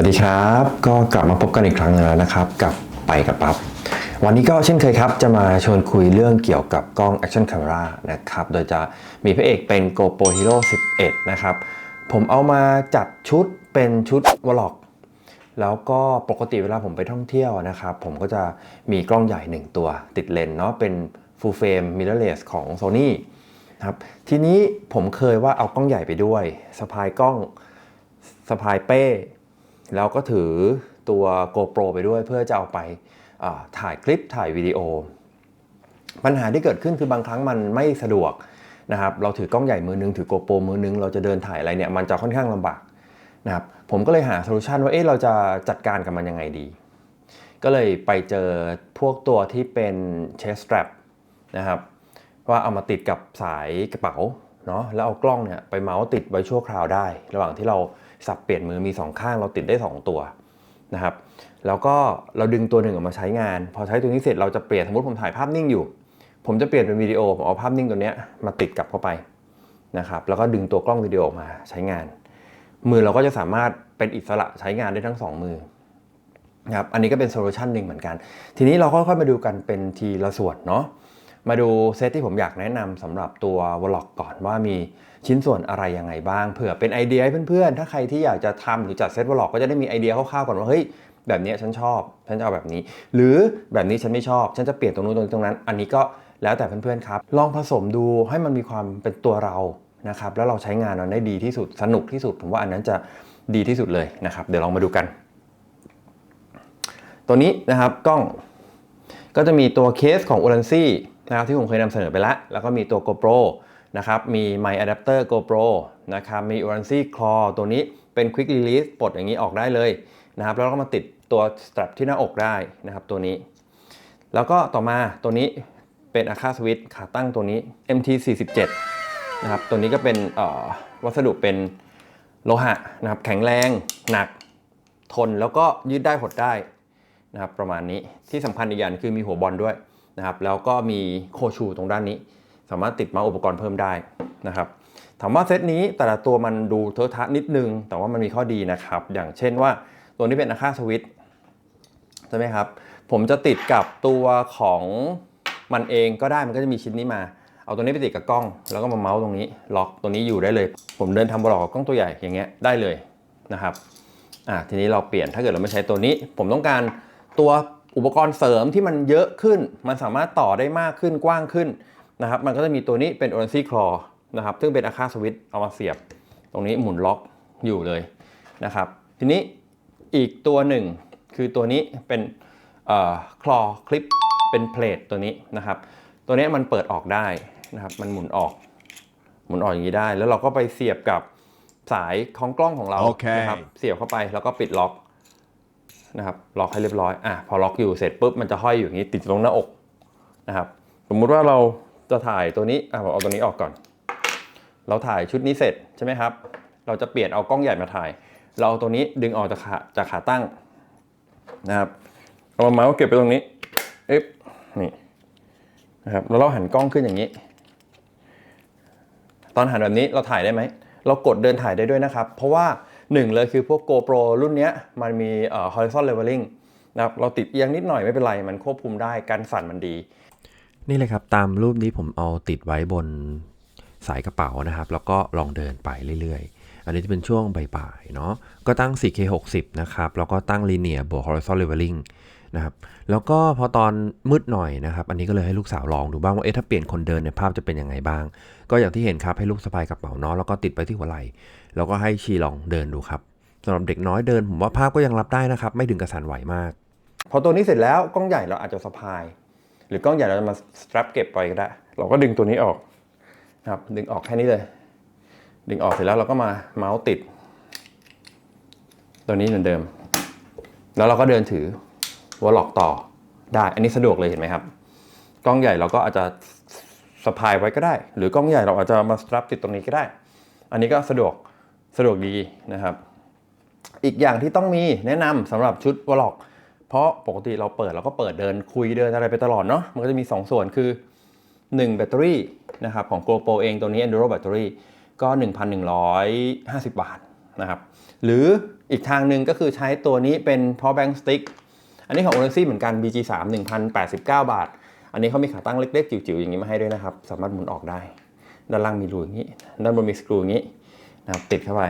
วัสดีครับ ก็กลับมาพบกันอีกครั้งนึงแล้วนะครับ กับไปกับปั๊บวันนี้ก็เช่นเคยครับ จะมาชวนคุยเรื่องเกี่ยวกับกล้อง Action Camera นะครับ โดยจะมีพระเอกเป็น GoPro Hero 11 นะครับ ผมเอามาจัดชุดเป็นชุดวล็อกแล้วก็ปกติเวลาผมไปท่องเที่ยวนะครับ ผมก็จะมีกล้องใหญ่ 1 ตัวติดเลนเนาะเป็น full frame mirrorless ของ Sony นะครับทีนี้ผมเคยว่าเอากล้องใหญ่ไปด้วยสะพายกล้องสะพายเป้ แล้วก็ถือตัว GoPro ไปด้วยเพื่อจะเอาไปถ่ายคลิปถ่ายวิดีโอ ปัญหาที่เกิดขึ้นคือบางครั้งมันไม่สะดวกนะครับเราถือกล้องใหญ่มือนึงถือ GoPro มือนึงเราจะเดินถ่ายอะไรเนี่ยมันจะค่อนข้างลำบากนะครับผมก็เลยหาโซลูชันว่าเอ๊ะเราจะจัดการกับมันยังไงดี ก็เลยไปเจอพวกตัวที่เป็นเชส strap นะครับว่าเอามาติดกับสายกระเป๋าเนาะแล้วเอากล้องเนี่ยไปเมาส์ติดไว้ชั่วคราวได้ ระหว่างที่เรา สับเปลี่ยนมือมีสองข้างเราติดได้ 2 ตัวนะครับแล้วก็เราดึงตัวหนึ่งออกมาใช้งาน พอใช้ตัวนี้เสร็จเราจะเปลี่ยนสมมติผมถ่ายภาพนิ่งอยู่ ผมจะเปลี่ยนเป็นวิดีโอผมเอาภาพนิ่งตัวนี้มาติดกลับเข้าไปนะครับแล้วก็ดึงตัวกล้องวิดีโอออกมาใช้งาน มือเราก็จะสามารถเป็นอิสระใช้งานได้ทั้งสองมือนะครับอันนี้ก็เป็นโซลูชันหนึ่งเหมือนกัน ทีนี้เราค่อยๆมาดูกันเป็นทีละส่วนเนาะ มาดูเซตที่ผมอยากแนะนำสำหรับตัววอลล็อกก่อนว่ามีชิ้นส่วนอะไรยังไงบ้างเผื่อเป็นไอเดียให้เพื่อนๆ ถ้าใครที่อยากจะทำหรือจัดเซตวอลล็อกก็จะได้มีไอเดียคร่าวๆก่อนว่าเฮ้ยแบบนี้ฉันชอบฉันจะเอาแบบนี้ หรือแบบนี้ฉันไม่ชอบ ฉันจะเปลี่ยนตรงนู้นตรงนี้ตรงนั้น อันนี้ก็แล้วแต่เพื่อนๆครับลองผสมดูให้มันมีความเป็นตัวเรานะครับแล้วเราใช้งานมันได้ดีที่สุดสนุกที่สุด ผมว่าอันนั้นจะดีที่สุดเลยนะครับ เดี๋ยวลองมาดูกัน ตัวนี้นะครับกล้องก็จะมีตัวเคสของ u r a n c y นะครับที่ผมเคยนำเสนอไปแล้ว แล้วก็มีตัว GoPro นะครับมี My Adapter GoPro นะครับมี u r a n c y Claw ตัวนี้เป็น Quick Release ปลดอย่างนี้ออกได้เลยนะครับแล้วก็มาติดตัว strap ที่หน้าอกได้นะครับตัวนี้ แล้วก็ต่อมาตัวนี้เป็น a k a Switch ขาตั้งตัวนี้ MT47 นะครับตัวนี้ก็เป็นวัสดุเป็นโลหะนะครับแข็งแรงหนักทนแล้วก็ยืดได้หดได้นะครับประมาณนี้ที่สำคัญอีกอย่างคือมีหัวบอลด้วย นะครับแล้วก็มีโคชูตรงด้านนี้ สามารถติดมาอุปกรณ์เพิ่มได้นะครับถามว่าเซตนี้แต่ละตัวมันดูเทอะทะนิดนึง แต่ว่ามันมีข้อดีนะครับ อย่างเช่นว่าตัวนี้เป็นอาคาสวิตใช่ไหมครับ ผมจะติดกับตัวของมันเองก็ได้มันก็จะมีชิ้นนี้มา เอาตัวนี้ไปติดกับกล้อง แล้วก็มาเมาส์ตรงนี้ ล็อกตัวนี้อยู่ได้เลย ผมเดินทำบล็อกกับกล้องตัวใหญ่อย่างเงี้ยได้เลยนะครับอะทีนี้เราเปลี่ยนถ้าเกิดเราไม่ใช้ตัวนี้ ผมต้องการตัว อุปกรณ์เสริมที่มันเยอะขึ้น มันสามารถต่อได้มากขึ้นกว้างขึ้นนะครับมันก็จะมีตัวนี้เป็น o r a n c y Claw นะครับซึ่งเป็นอาคาสวิตเอามาเสียบ ตรงนี้หมุนล็อกอยู่เลยนะครับทีนี้อีกตัวหนึ่งคือตัวนี้เป็นคลอคลิปเป็นเพลทตัวนี้นะครับตัวนี้มันเปิดออกได้นะครับมันหมุนออก หมุนออกอย่างนี้ได้ แล้วเราก็ไปเสียบกับสายของกล้องของเราโอเคนะครับเสียบเข้าไปแล้วก็ปิดล็อก นะครับล็อกให้เรียบร้อยอะพอล็อกอยู่เสร็จปุ๊บมันจะห้อยอยู่อย่างนี้ติดตรงหน้าอกนะครับสมมุติว่าเราจะถ่ายตัวนี้อะผมเอาตัวนี้ออกก่อน เราถ่ายชุดนี้เสร็จใช่ไหมครับ เราจะเปลี่ยนเอากล้องใหญ่มาถ่าย เราเอาตัวนี้ดึงออกจากขาจากขาตั้งนะครับเอามาเมาส์เก็บไปตรงนี้เอ๊ะนี่นะครับแล้วเราหันกล้องขึ้นอย่างนี้ ตอนหันแบบนี้เราถ่ายได้ไหมเรากดเดินถ่ายได้ด้วยนะครับ เพราะว่า หนึ่งเลยคือพวก GoPro รุ่นนี้มันมี horizontal leveling นะครับเราติดเอียงนิดหน่อยไม่เป็นไร มันควบคุมได้การสั่นมันดี นี่เลยครับ ตามรูปนี้ผมเอาติดไว้บนสายกระเป๋านะครับ แล้วก็ลองเดินไปเรื่อยๆ อันนี้จะเป็นช่วงบ่ายๆเนาะก็ตั้ง 4K 60 นะครับ แล้วก็ตั้ง linear บวก horizontal leveling นะครับแล้วก็พอตอนมืดหน่อยนะครับ อันนี้ก็เลยให้ลูกสาวลองดูบ้างว่าเอ๊ะถ้าเปลี่ยนคนเดินเนี่ยภาพจะเป็นยังไงบ้าง ก็อย่างที่เห็นครับให้ลูกสะพายกระเป๋าเนาะแล้วก็ติดไปที่หัวไหล่แล้วก็ให้ชีลองเดินดูครับสำหรับเด็กน้อยเดินผมว่าภาพก็ยังรับได้นะครับ ไม่ถึงกระสันไหวมาก พอตัวนี้เสร็จแล้วกล้องใหญ่เราอาจจะสะพาย หรือกล้องใหญ่เราจะมา strap เก็บไปก็ได้เราก็ดึงตัวนี้ออกนะครับดึงออกแค่นี้เลย ดึงออกเสร็จแล้วเราก็มาเมาส์ติด ตัวนี้เหมือนเดิม แล้วเราก็เดินถือ วอลล็อกต่อได้ อันนี้สะดวกเลยเห็นไหมครับ กล้องใหญ่เราก็อาจจะสะพายไว้ก็ได้ หรือกล้องใหญ่เราอาจจะมาสตรัปติดตรงนี้ก็ได้ อันนี้ก็สะดวกสะดวกดีนะครับ อีกอย่างที่ต้องมีแนะนำสำหรับชุดวอลล็อก เพราะปกติเราเปิดเราก็เปิดเดินคุยเดินอะไรไปตลอดเนาะ มันก็จะมี 2 ส่วนคือ 1 แบตเตอรี่นะครับของ GoPro เองตัวนี้ Enduro Battery ก็ 1,150 บาทนะครับ หรืออีกทางหนึ่งก็คือใช้ตัวนี้เป็น power bank stick อันนี้ของ o r a n c y เหมือนกัน BG3 1,089 บาท อันนี้เขามีขาตั้งเล็กๆ จิ๋วๆ อย่างนี้มาให้ด้วยนะครับ สามารถหมุนออกได้ ด้านล่างมีรูอย่างนี้ ด้านบนมีสกรูอย่างนี้นะครับติดเข้าไป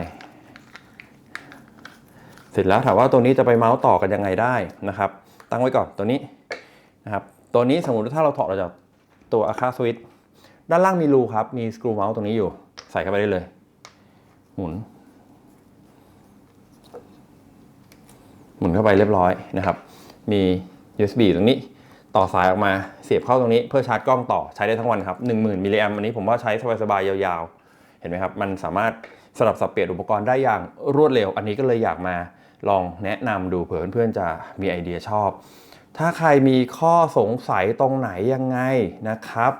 เสร็จแล้วถามว่าตัวนี้จะไปเมาส์ต่อกันยังไงได้นะครับ ตั้งไว้ก่อนตัวนี้นะครับ ตัวนี้สมมติถ้าเราถอดออกจากตัวอาคาสวิตด้านล่างมีรูครับ มีสกรูเมาส์ตรงนี้อยู่ ใส่เข้าไปได้เลย หมุน หมุนเข้าไปเรียบร้อยนะครับ มี USB ตรงนี้ ต่อสายออกมาเสียบเข้าตรงนี้เพื่อชาร์จกล้องต่อใช้ได้ทั้งวันครับ 10,000มิลลิแอมอันนี้ผมว่าใช้สบายๆยาวๆ เห็นไหมครับ มันสามารถสลับสับเปลี่ยนอุปกรณ์ได้อย่างรวดเร็ว อันนี้ก็เลยอยากมาลองแนะนำดูเผื่อเพื่อนๆจะมีไอเดียชอบ ถ้าใครมีข้อสงสัยตรงไหนยังไงนะครับ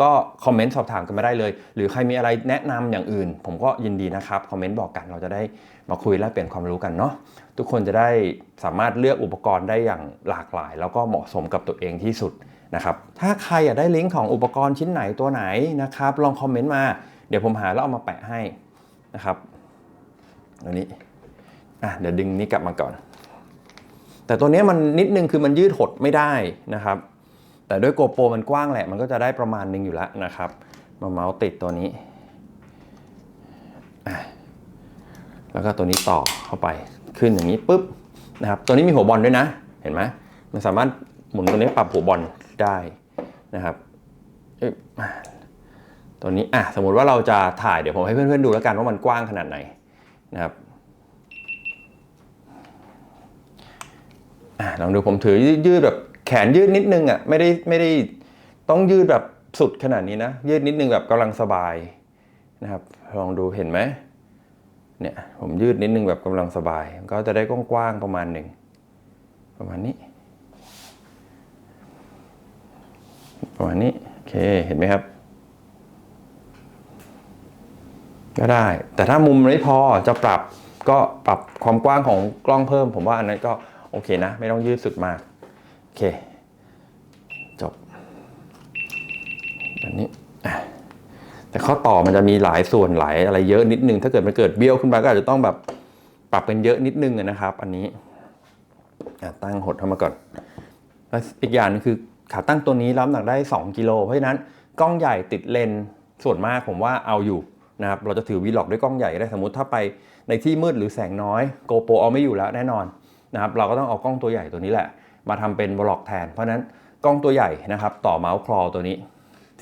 ก็คอมเมนต์สอบถามกันมาได้เลย หรือใครมีอะไรแนะนำอย่างอื่น ผมก็ยินดีนะครับคอมเมนต์บอกกันเราจะได้มาคุยแลกเปลี่ยนความรู้กันเนาะทุกคนจะได้สามารถเลือกอุปกรณ์ได้อย่างหลากหลาย แล้วก็เหมาะสมกับตัวเองที่สุดนะครับถ้าใครอยากได้ลิงก์ของอุปกรณ์ชิ้นไหนตัวไหนนะครับลองคอมเมนต์มาเดี๋ยวผมหาแล้วเอามาแปะให้นะครับอันนี้อะเดี๋ยวดึงนี้กลับมาก่อน แต่ตัวนี้มันนิดนึงคือมันยืดหดไม่ได้นะครับ แต่ด้วยโกโปรมันกว้างแหละ มันก็จะได้ประมาณนึงอยู่แล้วนะครับ มาเมาส์ติดตัวนี้อะแล้วก็ตัวนี้ต่อเข้าไป ขึ้นอย่างนี้ปุ๊บนะครับ ตัวนี้มีหัวบอลด้วยนะ เห็นไหมมันสามารถหมุนตัวนี้ปรับหัวบอลได้นะครับเอ๊ะตัวนี้อะสมมติว่าเราจะถ่ายเดี๋ยวผมให้เพื่อนๆดูแล้วกันว่ามันกว้างขนาดไหนนะครับอะลองดูผมถือยืดแบบ แขนยืดนิดนึงอะไม่ได้ไม่ได้ต้องยืดแบบสุดขนาดนี้นะ ยืดนิดนึงแบบกำลังสบายนะครับ ลองดูเห็นไหมเนี่ยผมยืดนิดนึงแบบกำลังสบาย ก็จะได้กว้างๆประมาณหนึ่งประมาณนี้ ประมาณนี้โอเคเห็นไหมครับ ก็ได้ แต่ถ้ามุมไม่พอจะปรับก็ปรับความกว้างของกล้องเพิ่ม ผมว่าอันนั้นก็โอเคนะ ไม่ต้องยืดสุดมาก เค จบแบบนี้แต่ข้อต่อมันจะมีหลายส่วนหลายอะไรเยอะนิดนึง ถ้าเกิดมันเกิดเบี้ยวขึ้นมาก็อาจจะต้องแบบปรับเป็นเยอะนิดนึงนะครับ อันนี้ตั้งหดเข้ามาก่อนแล้วอีกอย่างนึงคือขาตั้งตัวนี้รับหนักได้ 2 กิโลเพราะฉะนั้นกล้องใหญ่ติดเลนส์ส่วนมากผมว่าเอาอยู่นะครับเราจะถือวีล็อกด้วยกล้องใหญ่ได้สมมติถ้าไปในที่มืดหรือแสงน้อยโกโปรเอาไม่อยู่แล้วแน่นอนนะครับเราก็ต้องเอากล้องตัวใหญ่ตัวนี้แหละ มาทำเป็นบล็อกแทน เพราะฉะนั้นกล้องตัวใหญ่นะครับ ต่อเมาส์คลอตัวนี้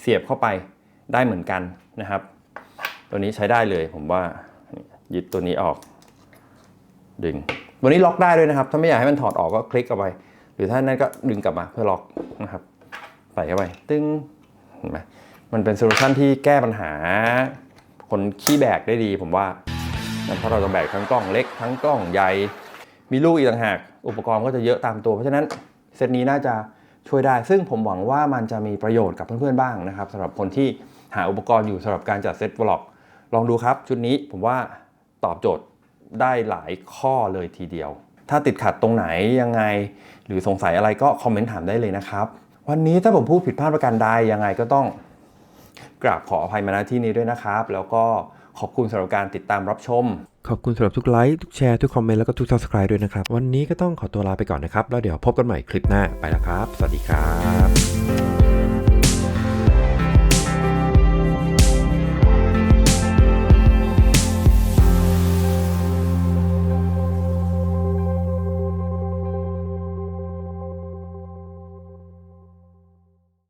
เสียบเข้าไปได้เหมือนกันนะครับ ตัวนี้ใช้ได้เลยผมว่ายึดตัวนี้ออก ดึงตัวนี้ล็อกได้ด้วยนะครับ ถ้าไม่อยากให้มันถอดออกก็คลิกเข้าไป หรือถ้านั้นก็ดึงกลับมาเพื่อล็อกนะครับใส่เข้าไปตึ้งเห็นไหมมันเป็นโซลูชันที่แก้ปัญหา คนขี้แบกได้ดีผมว่าเพราะเราจะแบกทั้งกล้องเล็กทั้งกล้องใหญ่ มีลูกอีกต่างหาก อุปกรณ์ก็จะเยอะตามตัว เพราะฉะนั้นเซตนี้น่าจะช่วยได้ ซึ่งผมหวังว่ามันจะมีประโยชน์กับเพื่อนๆบ้างนะครับสำหรับคนที่หาอุปกรณ์อยู่สำหรับการจัดเซตบล็อก ลองดูครับ ชุดนี้ผมว่าตอบโจทย์ได้หลายข้อเลยทีเดียว ถ้าติดขัดตรงไหนยังไง หรือสงสัยอะไรก็คอมเมนต์ถามได้เลยนะครับ วันนี้ถ้าผมพูดผิดพลาดประการใดยังไงก็ต้องกราบขออภัยมาณที่นี้ด้วยนะครับ แล้วก็ ขอบคุณสำหรับการติดตามรับชม ขอบคุณสำหรับทุกไลค์ทุกแชร์ทุกคอมเมนต์แล้วก็ทุก subscribe ด้วยนะครับ วันนี้ก็ต้องขอตัวลาไปก่อนนะครับ แล้วเดี๋ยวพบกันใหม่คลิปหน้าไปแล้วครับ สวัสดีครับ